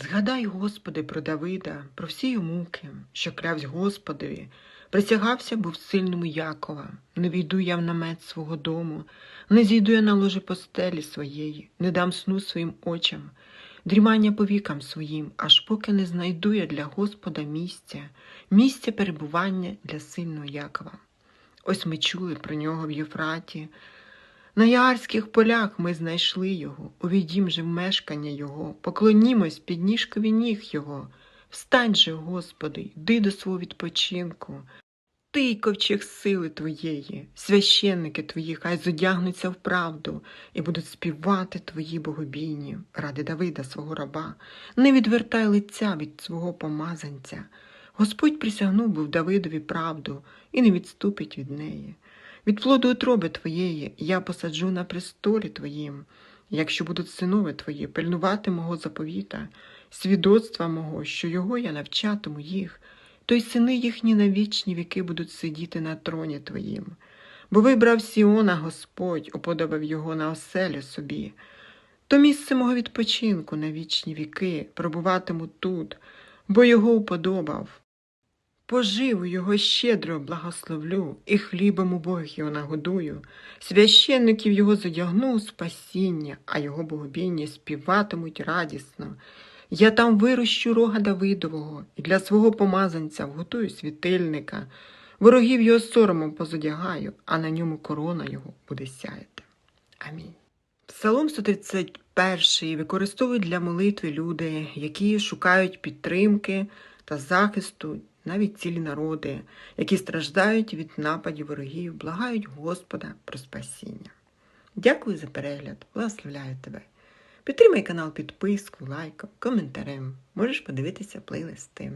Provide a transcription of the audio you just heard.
Згадай, Господи, про Давида, про всі його муки, що клявсь Господові, присягався був сильному Якова. Не війду я в намет свого дому, не зійду я на ложе постелі своєї, не дам сну своїм очам, дрімання по вікам своїм, аж поки не знайду я для Господа місця, місця перебування для сильного Якова. Ось ми чули про нього в Єфраті. На Яарських полях ми знайшли його, увійдім же в мешкання його, поклонімось під ніжкові ніг його. Встань же, Господи, йди до свого відпочинку. Ти ковчег сили твоєї, священники твої, хай зодягнуться в правду і будуть співати твої богобійні ради Давида, свого раба. Не відвертай лиця від свого помазанця. Господь присягнув був Давидові правду і не відступить від неї. Від плоду утроби твоєї я посаджу на престолі твоїм, якщо будуть синови твої пильнувати мого заповіта, свідоцтва мого, що його я навчатиму їх, то й сини їхні на вічні віки будуть сидіти на троні твоїм. Бо вибрав Сіона Господь, уподобав його на оселю собі. То місце мого відпочинку на вічні віки пробуватиму тут, бо його уподобав. Поживу його щедро благословлю, і хлібом убогих його нагодую. Священників його задягну спасіння, а його богобійні співатимуть радісно. Я там вирощу рога Давидового, і для свого помазанця вготую світильника. Ворогів його соромом позодягаю, а на ньому корона його буде сяяти. Амінь. Псалом 131 використовують для молитви люди, які шукають підтримки та захисту, навіть цілі народи, які страждають від нападів ворогів, благають Господа про спасіння. Дякую за перегляд, благословляю тебе. Підтримай канал підпискою, лайком, коментарем. Можеш подивитися плейлисти.